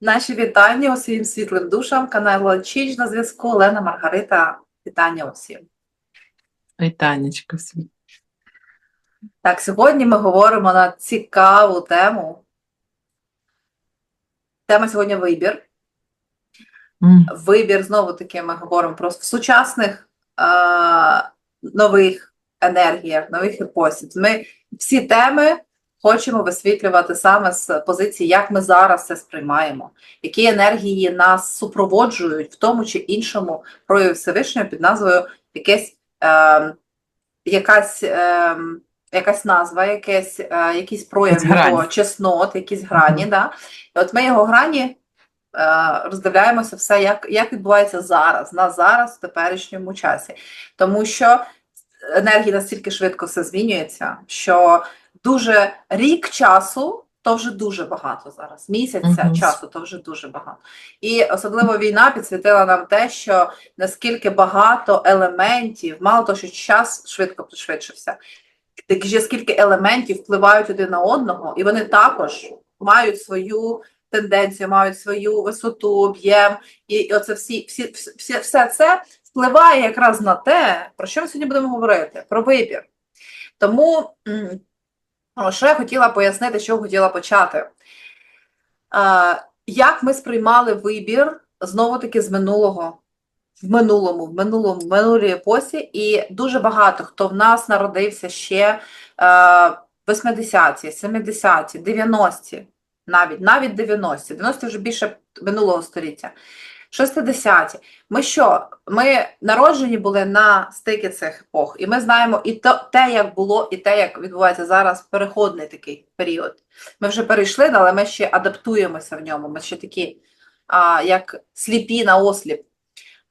Наші вітання усім світлим душам. Канал Чіч на зв'язку. Олена Маргарита. Вітання усім. Вітанечко всім. Так, сьогодні ми говоримо на цікаву тему. Тема сьогодні вибір. М, Вибір, знову таки, ми говоримо про в сучасних е, нових енергіях, нових епосів. Ми всі теми хочемо висвітлювати саме з позиції, як ми зараз це сприймаємо, які енергії нас супроводжують в тому чи іншому прояві Всевишнього під назвою якесь, е, якась, е, якась назва, якесь, е, якийсь прояв його чеснот, якісь грані. Да? І от ми його грані е, роздивляємося все, як, як відбувається зараз, на зараз, в теперішньому часі. Тому що енергії настільки швидко все змінюється, що дуже рік часу. То вже дуже багато зараз. Місяця Мгм. часу то вже дуже багато. І особливо війна підсвітила нам те, що наскільки багато елементів, мало того, що час швидко пришвидшився, так ще скільки елементів впливають один на одного, і вони також мають свою тенденцію, мають свою висоту, об'єм, і, оце всі, всі, всі, все це впливає якраз на те, про що ми сьогодні будемо говорити: про вибір. Тому, що я хотіла пояснити, що хотіла почати. Як ми сприймали вибір знову-таки з минулого, в минулому, в минулому, в минулій епосі, і дуже багато хто в нас народився ще е, 80-ті, 70-ті, 90-ті, навіть, навіть 90-ті, 90-ті вже більше минулого століття. 60-ті. Ми що? Ми народжені були на стикі цих епох, і ми знаємо і то, те, як було, і те, як відбувається зараз переходний такий період. Ми вже перейшли, але ми ще адаптуємося в ньому. Ми ще такі, а, як сліпі на осліп.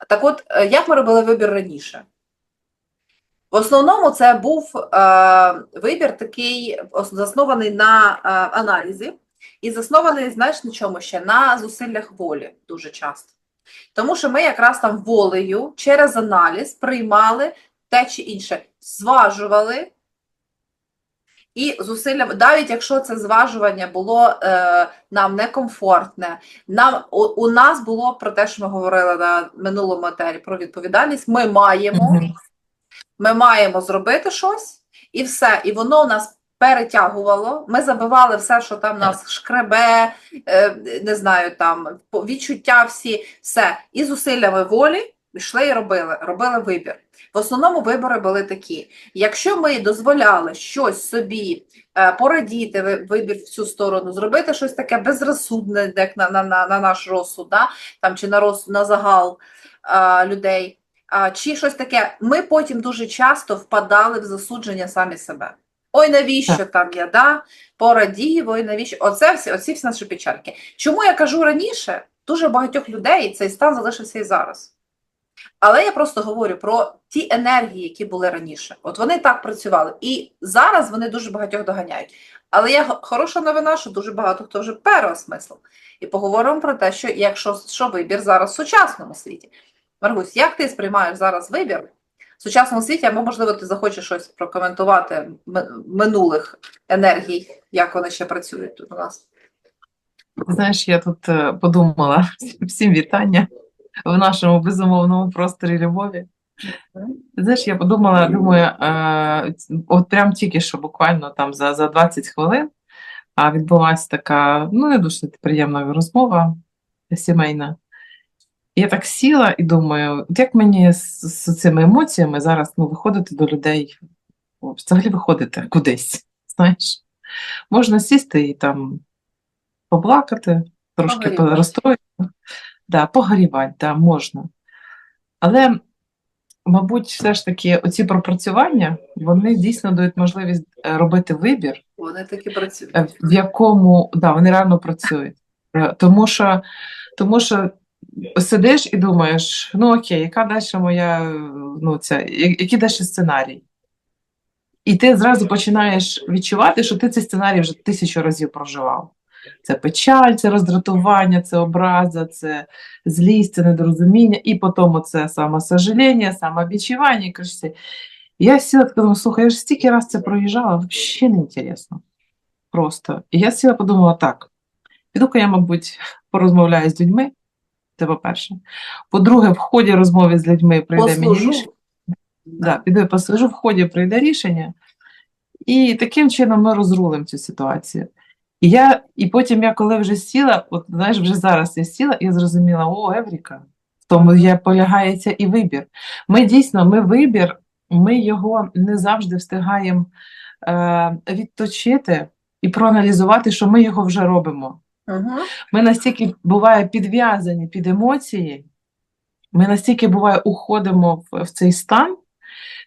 Так от, е, як ми робили вибір раніше? В основному це був е, вибір такий, заснований на е, аналізі, і заснований, знаєш, на чому ще? На зусиллях волі дуже часто. Тому що ми якраз там волею через аналіз приймали те чи інше, зважували. І зусиллями, навіть якщо це зважування було е, нам некомфортне, нам у, у нас було про те, що ми говорили на минулому етері про відповідальність. Ми маємо, ми маємо зробити щось, і все. І воно у нас перетягувало. Ми забивали все, що там нас шкребе, е, не знаю, там відчуття всі, все. І зусиллями волі йшли і робили, робили вибір. В основному вибори були такі: якщо ми дозволяли щось собі е, порадіти, вибір в цю сторону, зробити щось таке безрозсудне, як на, на, на, на наш розсуд, да? там, чи на, роз, на загал е, людей, а, чи щось таке, ми потім дуже часто впадали в засудження самі себе. Ой, навіщо там я, да? порадів, ой, навіщо? Оце всі, оці всі наші печальки. Чому я кажу раніше? Дуже багатьох людей цей стан залишився і зараз. Але я просто говорю про ті енергії, які були раніше. От вони так працювали. І зараз вони дуже багатьох доганяють. Але є хороша новина, що дуже багато хто вже переосмислив. І поговоримо про те, що якщо що вибір зараз в сучасному світі. Маргусь, як ти сприймаєш зараз вибір в сучасному світі, або, можливо, ти захочеш щось прокоментувати минулих енергій, як вони ще працюють тут у нас? Знаєш, я тут е, подумала всім вітання в нашому безумовному просторі любові. Знаєш, я подумала, думаю, е, от прям тільки що буквально там за, за 20 хвилин відбулася така, ну, не дуже приємна розмова сімейна. Я так сіла і думаю, от як мені з, з цими емоціями зараз ну, виходити до людей, взагалі виходити кудись, знаєш. Можна сісти і там поплакати, трошки розстроїти, да, погорівати, да, можна. Але, мабуть, все ж таки оці пропрацювання, вони дійсно дають можливість е, робити вибір, Вони таки працюють. е, в якому да, вони реально працюють. Е, Тому що, тому що сидиш і думаєш, ну окей, яка далі моя, ну, ця, який далі сценарій? І ти зразу починаєш відчувати, що ти цей сценарій вже тисячу разів проживав. Це печаль, це роздратування, це образа, це злість, це недорозуміння, і потім це самосожаління, самовідчування. кажеться. Я сіла така думаю, слухай, я ж стільки раз це проїжджала, взагалі не інтересно. Просто. І я сіла подумала так: Піду-ка я, мабуть, порозмовляю з людьми. Це по-перше. По-друге, в ході розмови з людьми прийде мені рішення. Да, піду я послужу, в ході прийде рішення, і таким чином ми розрулимо цю ситуацію. І я, і потім я, коли вже сіла, от знаєш, вже зараз я сіла і зрозуміла, о, Евріка, в тому є полягається і вибір. Ми дійсно, ми вибір, ми його не завжди встигаємо е, відточити і проаналізувати, що ми його вже робимо. Угу. Ми настільки буває підв'язані під емоції, ми настільки буває уходимо в, в цей стан,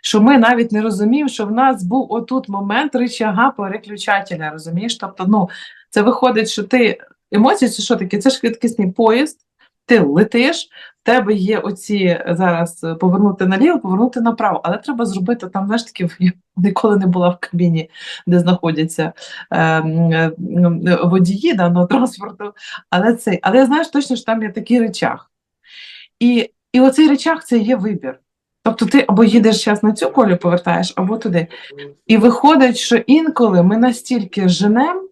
що ми навіть не розуміємо, що в нас був отут момент ричага переключателя, розумієш? Тобто, ну, це виходить, що ти емоції, це що таке? Це ж швидкісний поїзд, ти летиш, в тебе є оці зараз е, повернути наліво, повернути направо, але треба зробити там, знаєш, таки, я ніколи не була в кабіні, де знаходяться е, е, водії даного транспорту, але цей, але я знаю точно, що там є такий речах. І, і оцей речах це є вибір. Тобто ти або їдеш зараз на цю колію, повертаєш, або туди. І виходить, що інколи ми настільки женемо,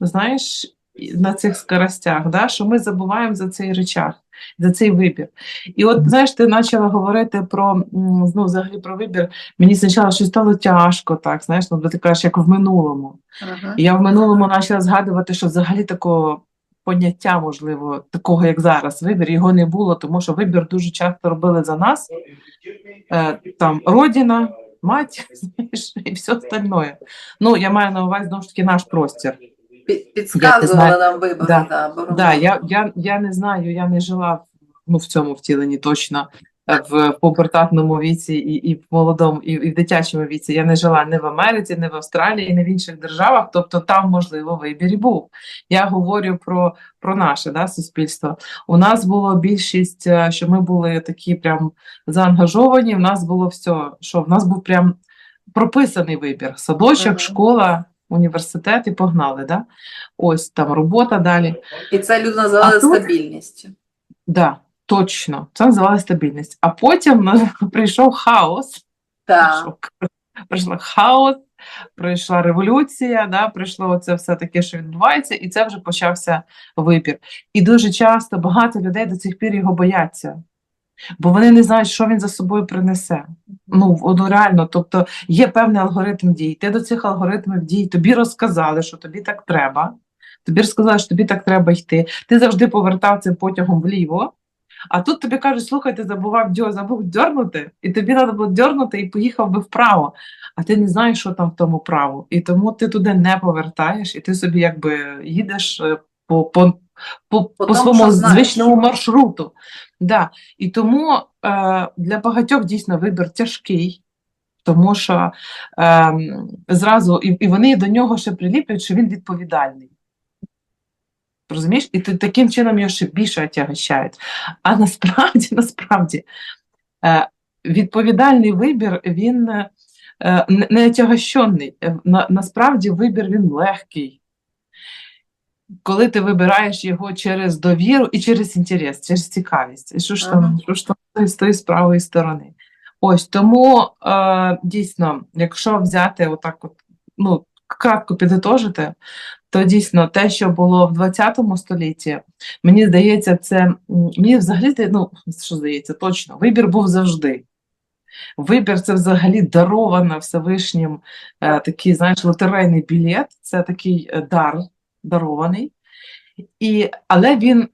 знаєш, на цих скоростях, да, що ми забуваємо за цей речах, за цей вибір. І от, знаєш, ти почала говорити про ну, взагалі про вибір. Мені спочатку щось стало тяжко, так, знаєш, ну, ти кажеш, як в минулому. І я в минулому почала згадувати, що взагалі такого поняття, можливо, такого, як зараз, вибір, його не було, тому що вибір дуже часто робили за нас. Е, там родина, мать, знаєш, і все остальное. Ну, я маю на увазі, знову ж таки, наш простір. Підказували знаю. нам вибори. Да. Да, Да, я, я, я не знаю, я не жила в- ну, в цьому втіленні точно. е, В пубертатному віці і, і в молодому, і, і в дитячому віці я не жила не в Америці, не в Австралії, не в інших державах. Тобто там, можливо, вибір і був. Я говорю про, про наше да, суспільство. У нас було більшість, е, що ми були такі прям заангажовані. В нас було все, що в нас був прям прописаний вибір: садочок, Мгм. школа, університет і погнали. Да? Ось там робота далі. І це люди називали стабільністю. Да, точно. Це називалася стабільність. А потім на- прийшов хаос. Так. Прийшов, прийшла хаос, прийшла революція, да, прийшло це все таке, що відбувається, і це вже почався вибір. І дуже часто багато людей до цих пір його бояться, бо вони не знають, що він за собою принесе. Ну, от реально, тобто є певний алгоритм дій. Ти до цих алгоритмів дій тобі розказали, що тобі так треба. Тобі розказали, що тобі так треба йти. Ти завжди повертав цим потягом вліво. А тут тобі кажуть, слухай, ти забував дьо, забув дьорнути, і тобі треба було дьорнути і поїхав би вправо. А ти не знаєш, що там в тому право. І тому ти туди не повертаєш, і ти собі якби їдеш е, по, по, по, по, своєму звичному маршруту. Да. І тому е, для багатьох дійсно вибір тяжкий, тому що е, зразу і, і вони до нього ще приліплюють, що він відповідальний. Розумієш? І ти таким чином його ще більше отягощають. А насправді, насправді, е, відповідальний вибір, він е, не- отягощений. Е, На, насправді вибір він легкий. Коли ти вибираєш його через довіру і через інтерес, через цікавість. І що ж там, Ага. що ж там з тої з правої сторони? Ось тому е, дійсно, якщо взяти отак, от, ну, кратко підготожити, то дійсно те, що було в 20 столітті, мені здається, це мені взагалі ну, що здається, точно, вибір був завжди. Вибір це взагалі дарована Всевишнім е, такий, знаєш, лотерейний білет, це такий е, дар дарований, і, але він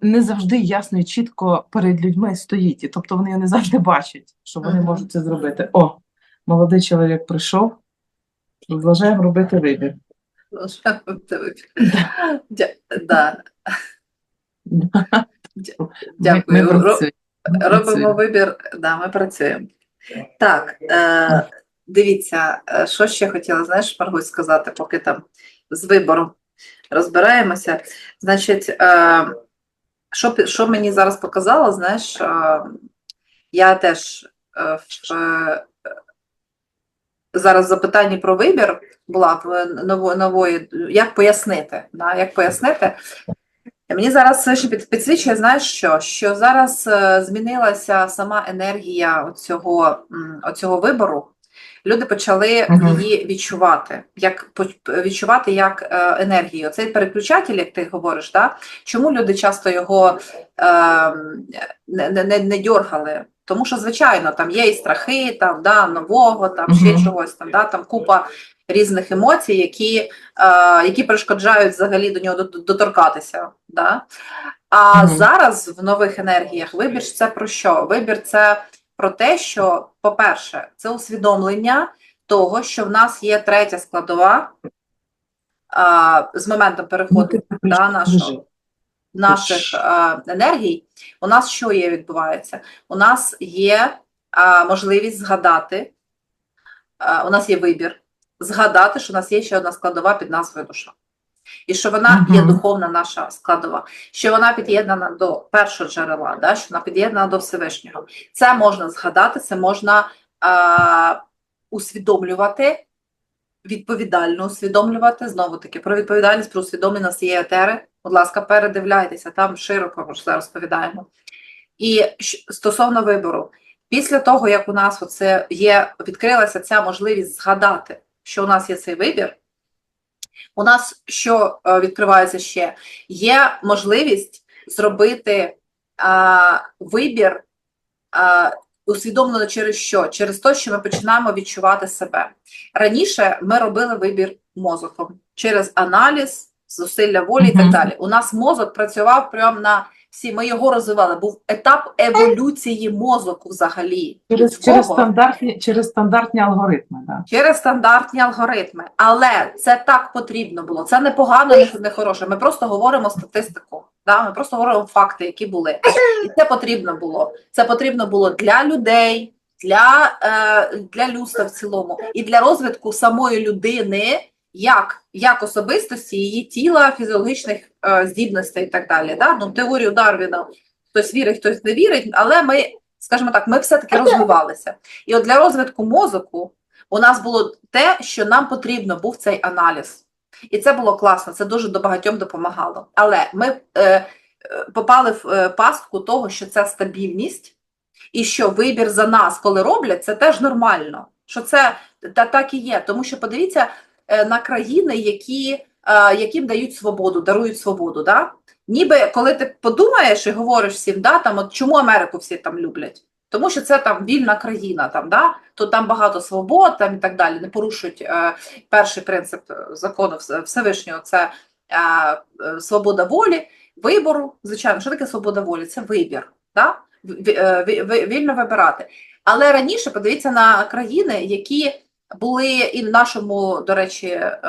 не завжди ясно і чітко перед людьми стоїть. І, тобто вони не завжди бачать, що вони Мгм. можуть це зробити. О, молодий чоловік прийшов, продовжуємо робити вибір. Дякую. Робимо вибір, да, ми працюємо. Так, е, дивіться, е, що ще хотіла, знаєш, Маргусь, сказати, поки там з вибором розбираємося. Значить, е, що, що мені зараз показало, знаєш, е, я теж е, в, зараз в запитанні про вибір була в ново- нової, як пояснити, да, як пояснити. Мені зараз ще під- підсвічує, знаєш що? Що зараз змінилася сама енергія оцього, оцього вибору. Люди почали Мгм. її відчувати, як відчувати як е, енергію. Цей переключатель, як ти говориш, да? чому люди часто його е, не, не, не, дьоргали? Тому що, звичайно, там є і страхи, там, да, нового, там ще чогось, там, да, там купа різних емоцій, які, е, які перешкоджають взагалі до нього доторкатися. Да? А Мгм. зараз в нових енергіях вибір це про що? Вибір це про те, що, по-перше, це усвідомлення того, що в нас є третя складова а, з моментом переходу да, нашого, наших а, енергій. У нас що є відбувається? У нас є а, можливість згадати, а, у нас є вибір, згадати, що у нас є ще одна складова під назвою душа. І що вона є духовна наша складова, що вона під'єднана до першого джерела, да, що вона під'єднана до Всевишнього. Це можна згадати, це можна а, усвідомлювати, відповідально усвідомлювати. Знову таки, про відповідальність, про усвідомлення є етери. Будь ласка, передивляйтеся, там широко ми це розповідаємо. І стосовно вибору, після того, як у нас оце є, відкрилася ця можливість згадати, що у нас є цей вибір, у нас що е, відкривається ще? Є можливість зробити а, вибір а, усвідомлено через що? Через те, що ми починаємо відчувати себе. Раніше ми робили вибір мозоком через аналіз, зусилля волі і так далі. У нас мозок працював прямо на всі, ми його розвивали. Був етап еволюції мозоку взагалі. Через, через, стандартні, через стандартні алгоритми, да. Через стандартні алгоритми. Але це так потрібно було. Це не погано, не, не хороше. Ми просто говоримо статистику. Да? Ми просто говоримо факти, які були. І це потрібно було. Це потрібно було для людей, для, е, для людства в цілому, і для розвитку самої людини, як, як особистості, її тіла, фізіологічних е, здібностей і так далі. Да? Ну, теорію Дарвіна хтось вірить, хтось не вірить, але ми, скажімо так, ми все-таки розвивалися. І от для розвитку мозоку у нас було те, що нам потрібно був цей аналіз. І це було класно, це дуже до багатьом допомагало. Але ми е, е, попали в е, пастку того, що це стабільність, і що вибір за нас, коли роблять, це теж нормально. Що це та, так і є. Тому що подивіться е, на країни, які, е, яким дають свободу, дарують свободу. Да? Ніби коли ти подумаєш і говориш всім, да, там, от чому Америку всі там люблять? Тому що це там вільна країна, там, да? то там багато свобод там, і так далі. Не порушують е, перший принцип е, закону Всевишнього це е, е, свобода волі, вибору. Звичайно, що таке свобода волі? Це вибір. Да? В- е, ві- Вільно вибирати. Але раніше подивіться на країни, які були і в нашому, до речі, е,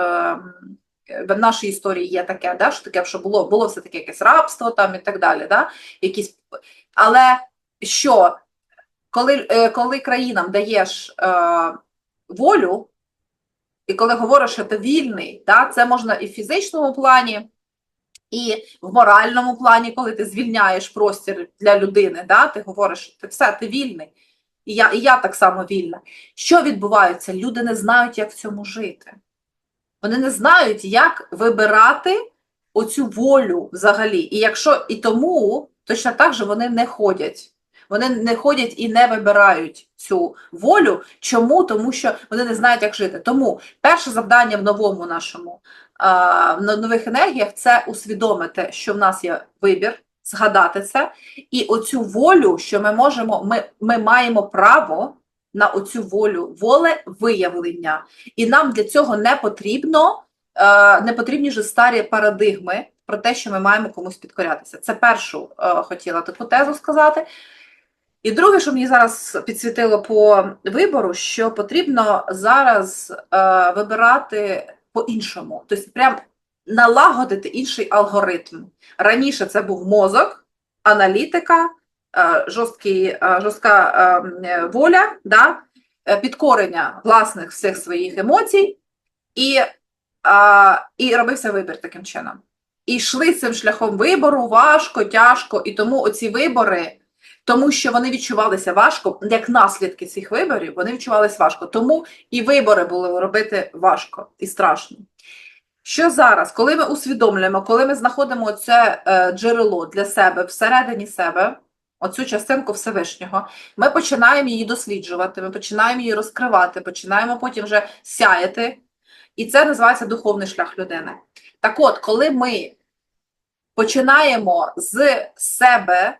в нашій історії є таке, да, що таке, що було, було все таке якесь рабство там і так далі. Да? Якісь... Але що, коли, е, коли країнам даєш е, волю, і коли говориш, що ти вільний, да, це можна і в фізичному плані, і в моральному плані, коли ти звільняєш простір для людини, да, ти говориш, ти все, ти вільний. І я, і я так само вільна. Що відбувається? Люди не знають, як в цьому жити. Вони не знають, як вибирати оцю волю взагалі. І якщо і тому точно так же вони не ходять. Вони не ходять і не вибирають цю волю. Чому? Тому що вони не знають, як жити. Тому перше завдання в новому нашому в нових енергіях це усвідомити, що в нас є вибір, згадати це, і оцю волю, що ми можемо, ми, ми маємо право на оцю волю, воле виявлення. І нам для цього не потрібно, е, не потрібні ж старі парадигми про те, що ми маємо комусь підкорятися. Це першу е, хотіла таку тезу сказати. І друге, що мені зараз підсвітило по вибору, що потрібно зараз е, вибирати по-іншому, тобто прям налагодити інший алгоритм. Раніше це був мозок, аналітика, е, жорсткий, е, жорстка е, воля, да? підкорення власних всіх своїх емоцій, і, і робився вибір таким чином. І йшли цим шляхом вибору важко, тяжко, і тому оці вибори. Тому що вони відчувалися важко, як наслідки цих виборів, вони відчувалися важко. Тому і вибори було робити важко і страшно. Що зараз, коли ми усвідомлюємо, коли ми знаходимо це е, джерело для себе всередині себе, оцю частинку Всевишнього, ми починаємо її досліджувати, ми починаємо її розкривати, починаємо потім вже сяяти. І це називається духовний шлях людини. Так от, коли ми починаємо з себе,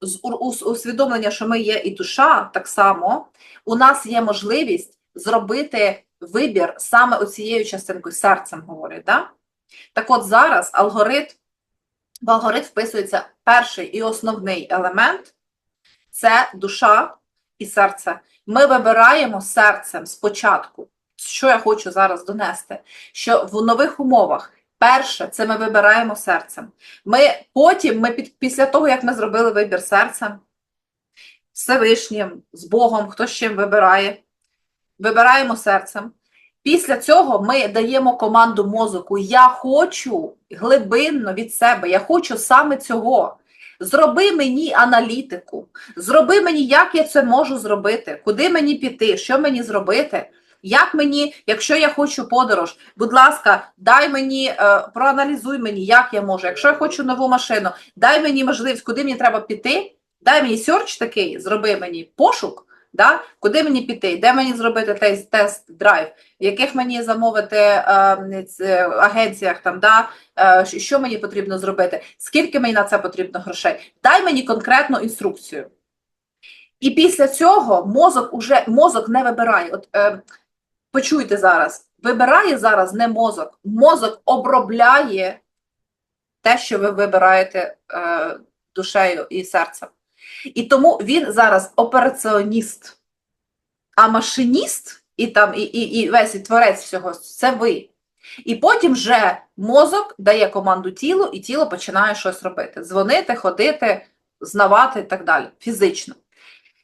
з усвідомлення, що ми є і душа, так само, у нас є можливість зробити вибір саме оцією частинкою, серцем говорять. Да? Так от зараз алгоритм, в алгоритм вписується перший і основний елемент це душа і серце. Ми вибираємо серцем спочатку, що я хочу зараз донести, що в нових умовах перше це ми вибираємо серцем. Ми потім, ми під, після того, як ми зробили вибір серцем, Всевишнім, з Богом, хто з чим вибирає, вибираємо серцем. Після цього ми даємо команду мозоку: Я хочу глибинно від себе, я хочу саме цього. Зроби мені аналітику, зроби мені, як я це можу зробити, куди мені піти, що мені зробити. Як мені, якщо я хочу подорож, будь ласка, дай мені, е, проаналізуй мені, як я можу. Якщо я хочу нову машину, дай мені можливість, куди мені треба піти. Дай мені сьорч такий, зроби мені пошук, да? куди мені піти, де мені зробити тест, тест драйв, в яких мені замовити е, ц- агенціях, там, да? е, що мені потрібно зробити, скільки мені на це потрібно грошей. Дай мені конкретну інструкцію. І після цього мозок уже мозок не вибирає. От е, почуйте зараз, вибирає зараз не мозок, мозок обробляє те, що ви вибираєте е, душею і серцем. І тому він зараз операціоніст, а машиніст і там і, і, і весь і творець всього це ви. І потім вже мозок дає команду тілу, і тіло починає щось робити: дзвонити, ходити, знавати і так далі, фізично.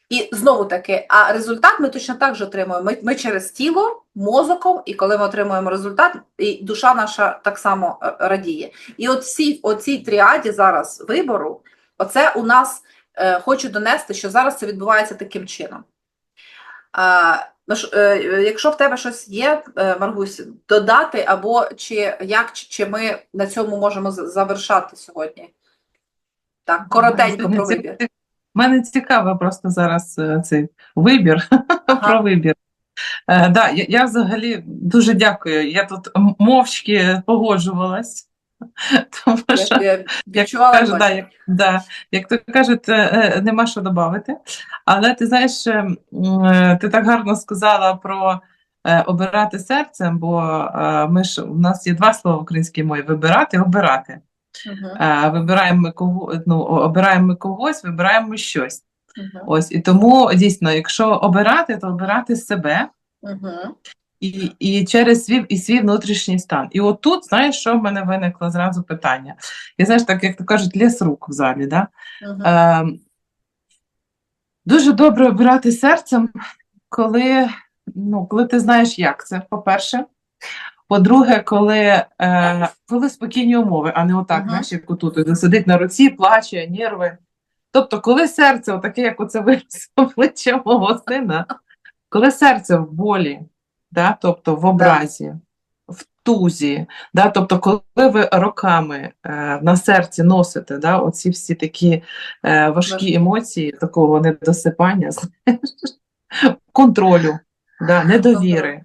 І знову таки, а результат ми точно так же отримуємо. Ми, ми через тіло, мозоком, і коли ми отримуємо результат, і душа наша так само е, радіє. І от всі в цій тріаді зараз вибору, оце у нас хочу донести, що зараз це відбувається таким чином. Ну е, якщо в тебе щось є, е, Маргусь, додати, або чи як, чи, чи ми на цьому можемо завершати сьогодні? Так, коротенько про вибір. Мене цікаво просто зараз е, цей вибір Ага. про вибір. Е, да, я, я взагалі дуже дякую. Я тут мовчки погоджувалась, тому що Я, я як кажуть, да, як, да, як то кажуть, е, е, нема що додати. Але ти знаєш, е, ти так гарно сказала про обирати серцем, бо ми ж у нас є два слова в українській мові: вибирати, обирати. Е, Вибираємо ми кого, ну, обираємо ми когось, вибираємо ми щось. мгм, Ось і тому дійсно, якщо обирати, то обирати себе мгм. І, і через свій і свій внутрішній стан. І от тут, знаєш, що в мене виникло зразу питання. І знаєш, так як то кажуть, ліс рук в залі, да? Мгм. Е, дуже добре обирати серцем, коли, ну, коли ти знаєш, як це, по-перше. По-друге, коли, е, коли спокійні умови, а не отак, знаєш, як отут сидить на руці, плаче, нерви. Тобто, коли серце, отаке, як оце виріс обличчя мого сина, коли серце в болі, да, тобто в образі, в тузі, да, тобто, коли ви роками е, на серці носите да, оці всі такі е, важкі емоції, такого недосипання, контролю, да, недовіри.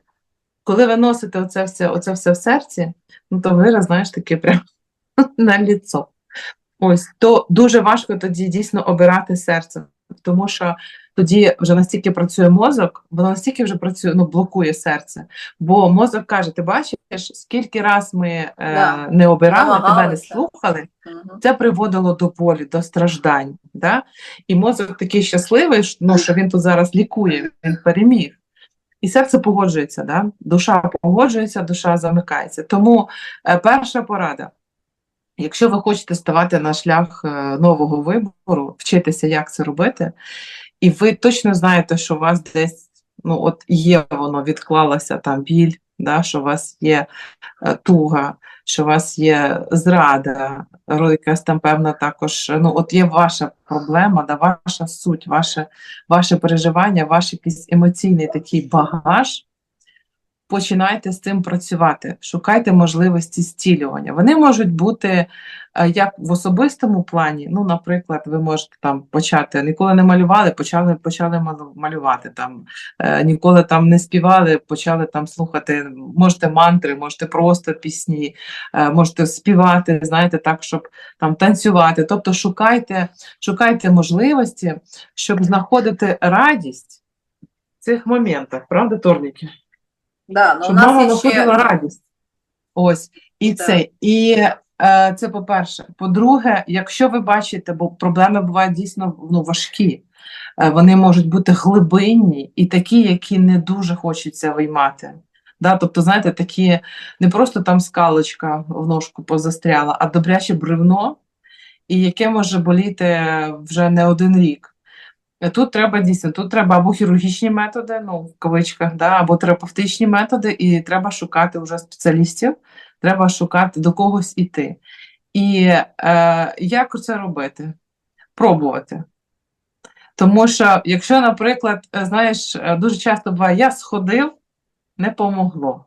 Коли ви носите оце все, оце все в серці, ну то вираз, знаєш, таке прям на ліцо. Ось, то дуже важко тоді дійсно обирати серце, тому що тоді вже настільки працює мозок, воно настільки вже працює, ну, блокує серце. Бо мозок каже: ти бачиш, скільки раз ми е, Да. не обирали, тебе не слухали, Мгм. це приводило до болі, до страждань. Да? І мозок такий щасливий, що- ну, що він тут зараз лікує, він переміг. І серце погоджується, да? душа погоджується, душа замикається. Тому е, перша порада. Якщо ви хочете ставати на шлях е, нового вибору, вчитися, як це робити, і ви точно знаєте, що у вас десь ну, от є воно, відклалася там біль, да, що у вас є е, туга, що у вас є зрада, якась там певна також, ну от є ваша проблема, да, ваша суть, ваше, ваше переживання, ваш якийсь емоційний такий багаж. Починайте з цим працювати, шукайте можливості зцілювання. Вони можуть бути е, як в особистому плані. Ну, наприклад, ви можете там почати ніколи не малювали, почали почали малювати там, е, ніколи там не співали, почали там слухати. Можете мантри, можете просто пісні, е, можете співати, знаєте, так, щоб там танцювати. Тобто шукайте, шукайте можливості, щоб знаходити радість в цих моментах, правда, Торніки? Да, ну, у нас мама є ще... знаходила радість. Ось, і Так. це. І е, це по-перше. По-друге, якщо ви бачите, бо проблеми бувають дійсно ну, важкі, е, вони можуть бути глибинні і такі, які не дуже хочеться виймати. Да, тобто, знаєте, такі не просто там скалочка в ножку позастряла, а добряче бревно, і яке може боліти вже не один рік. Тут треба дійсно, тут треба або хірургічні методи, ну в кавичках, да, або терапевтичні методи, і треба шукати вже спеціалістів, треба шукати до когось іти. І е, як це робити? Пробувати. Тому що, якщо, наприклад, е, знаєш, е, дуже часто буває, я сходив, не помогло.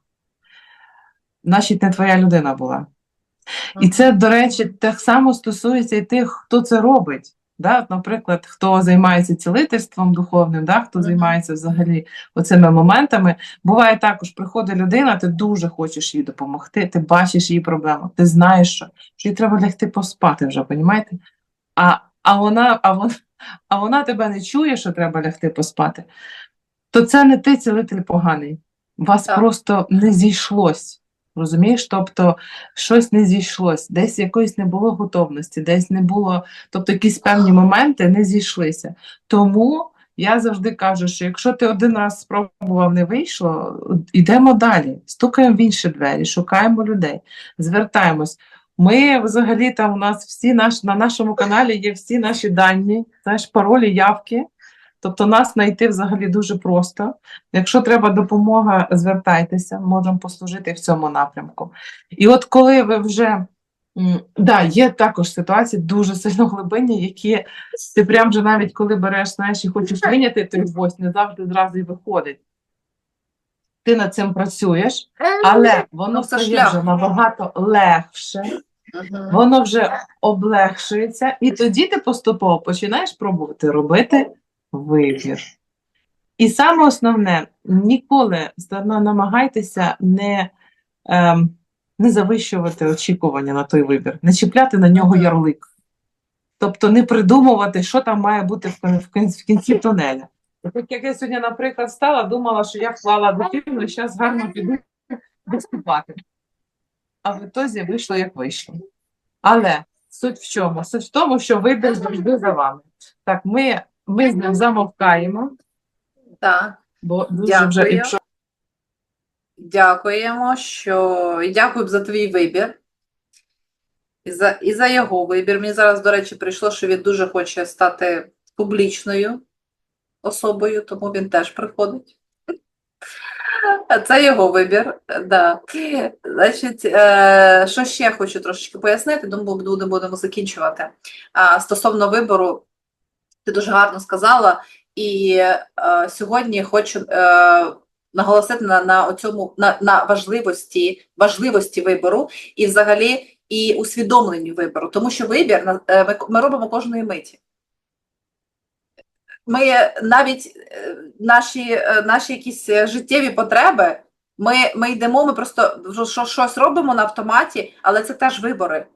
Значить, не твоя людина була. І це, до речі, так само стосується і тих, хто це робить. Да? Наприклад, хто займається цілительством духовним, да? хто займається взагалі оцими моментами. Буває також, приходить людина, ти дуже хочеш їй допомогти, ти бачиш її проблему, ти знаєш, що, що їй треба лягти поспати вже, понімаєте? А, а, вона, а, вона, а вона тебе не чує, що треба лягти поспати, то це не ти цілитель поганий. У Вас Так. просто не зійшлось. Розумієш? Тобто щось не зійшлось, десь якоїсь не було готовності, десь не було, тобто якісь певні моменти не зійшлися. Тому я завжди кажу, що якщо ти один раз спробував, не вийшло, йдемо далі, стукаємо в інші двері, шукаємо людей, звертаємось. Ми взагалі там у нас всі наш, на нашому каналі є всі наші дані, знаєш, паролі, явки. Тобто нас знайти взагалі дуже просто. Якщо треба допомога, звертайтеся, можемо послужити в цьому напрямку. І от коли ви вже да, є також ситуації дуже сильно глибинні, які ти прям вже навіть коли береш, знаєш, і хочеш виняти той гвоздь, не завжди зразу і виходить. Ти над цим працюєш, але воно Ну, стає шлях. вже набагато легше, воно вже облегшується, і тоді ти поступово починаєш пробувати робити вибір. І саме основне, ніколи на- намагайтеся не, ем, не завищувати очікування на той вибір, не чіпляти на нього ярлик. Тобто не придумувати, що там має бути в, в, кінці, в кінці тунеля. Так як я сьогодні, наприклад, стала, думала, що я вклала дитину, і зараз гарно піду виступати. А в ітозі вийшло, як вийшло. Але суть в чому? Суть в тому, що вибір завжди за вами. Так, ми, ми з ним замовкаємо, Так. бо дуже вже Дякую. якщо Дякуємо, що і дякую за твій вибір. І за, і за його вибір. Мені зараз, до речі, прийшло, що він дуже хоче стати публічною особою, тому він теж приходить. Це його вибір. Да. Значить, е, що ще хочу трошечки пояснити, думаю, будемо, закінчувати. А, стосовно вибору, ти дуже гарно сказала, і е, сьогодні хочу е, наголосити на, на, цьому, на, на важливості, важливості вибору і взагалі і усвідомленню вибору, тому що вибір е, ми, ми робимо кожної миті. Ми навіть е, наші, е, наші якісь життєві потреби, ми, ми йдемо, ми просто щось робимо на автоматі, але це теж вибори.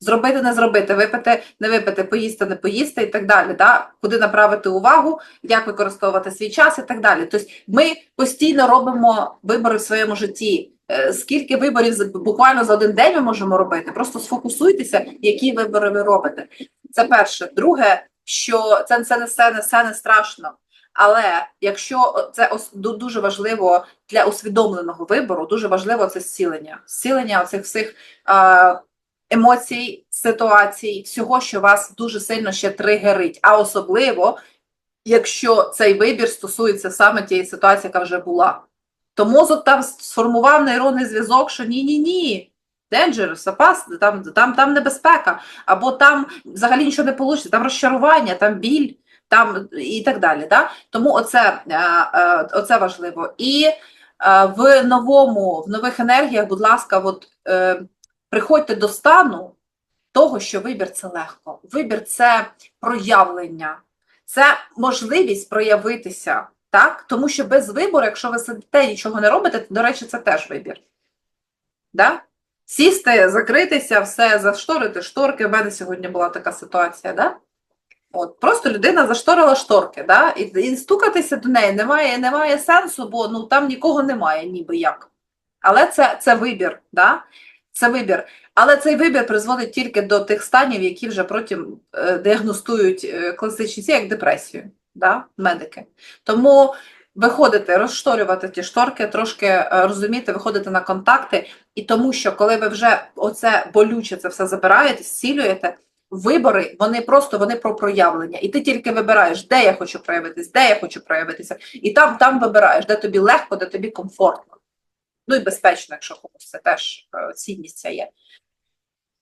Зробити, не зробити, випити, не випити, поїсти, не поїсти і так далі. Да? Куди направити увагу, як використовувати свій час і так далі. Тобто ми постійно робимо вибори в своєму житті. Е, Скільки виборів буквально за один день ми можемо робити? Просто сфокусуйтеся, які вибори ви робите. Це перше. Друге, що це, це не все, не все не страшно. Але якщо це дуже важливо для усвідомленого вибору, дуже важливо це зцілення. Зцілення оцих всіх е, емоцій, ситуацій, всього, що вас дуже сильно ще тригерить. А особливо, якщо цей вибір стосується саме тієї ситуації, яка вже була. То мозок там сформував нейронний зв'язок, що ні-ні ні. Dangerous, опасно, там, там, там небезпека, або там взагалі нічого не вийде, там розчарування, там біль, там і так далі. Да? Тому оце, е, е, оце важливо. І Е, В новому, в нових енергіях, будь ласка, от, приходьте до стану того, що вибір це легко. Вибір це проявлення, це можливість проявитися, так? Тому що без вибору, якщо ви сидите і нічого не робите, до речі, це теж вибір. Да? Сісти, закритися, все, зашторити шторки. В мене сьогодні була така ситуація, да? От, просто людина зашторила шторки, да? і, і стукатися до неї немає, немає сенсу, бо ну, там нікого немає, ніби як. Але це, це вибір, да? Це вибір. Але цей вибір призводить тільки до тих станів, які вже потім е, діагностують е, класичні ці, як депресію, да? медики. Тому виходити, розшторювати ті шторки, трошки е, розуміти, виходити на контакти, і тому що коли ви вже оце болюче це все забираєте, зцілюєте, вибори, вони просто вони про проявлення. І ти тільки вибираєш, де я хочу проявитись, де я хочу проявитися. І там, там вибираєш, де тобі легко, де тобі комфортно. Ну і безпечно, якщо комусь це теж е, цінність ця є.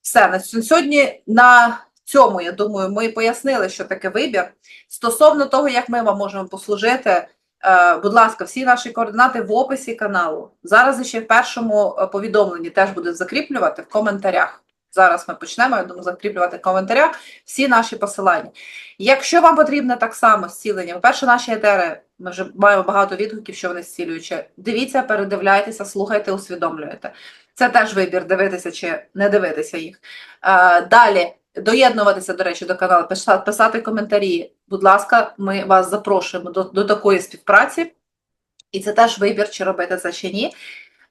Все, на сьогодні на цьому, я думаю, ми пояснили, що таке вибір. Стосовно того, як ми вам можемо послужити, е, будь ласка, всі наші координати в описі каналу. Зараз ще в першому е, повідомленні теж буде закріплювати в коментарях. Зараз ми почнемо, я думаю, закріплювати в коментарях всі наші посилання. Якщо вам потрібне так само зцілення, по-перше, наші етери, ми вже маємо багато відгуків, що вони зцілюючі. Дивіться, передивляйтеся, слухайте, усвідомлюєте. Це теж вибір дивитися чи не дивитися їх. Далі доєднуватися, до речі, до каналу, писати коментарі. Будь ласка, ми вас запрошуємо до, до такої співпраці. І це теж вибір, чи робити це чи ні.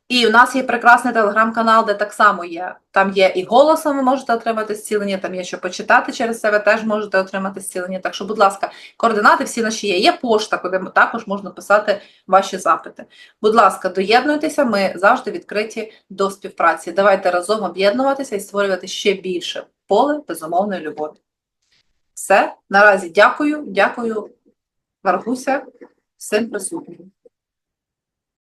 І у нас є прекрасний телеграм-канал, де так само є. Там є і голосом ви можете отримати зцілення, там є що почитати через себе, теж можете отримати зцілення. Так що, будь ласка, координати всі наші є. Є пошта, куди також можна писати ваші запити. Будь ласка, доєднуйтеся, ми завжди відкриті до співпраці. Давайте разом об'єднуватися і створювати ще більше поле безумовної любові. Все, наразі дякую, дякую, Варгуся, всім присутнім.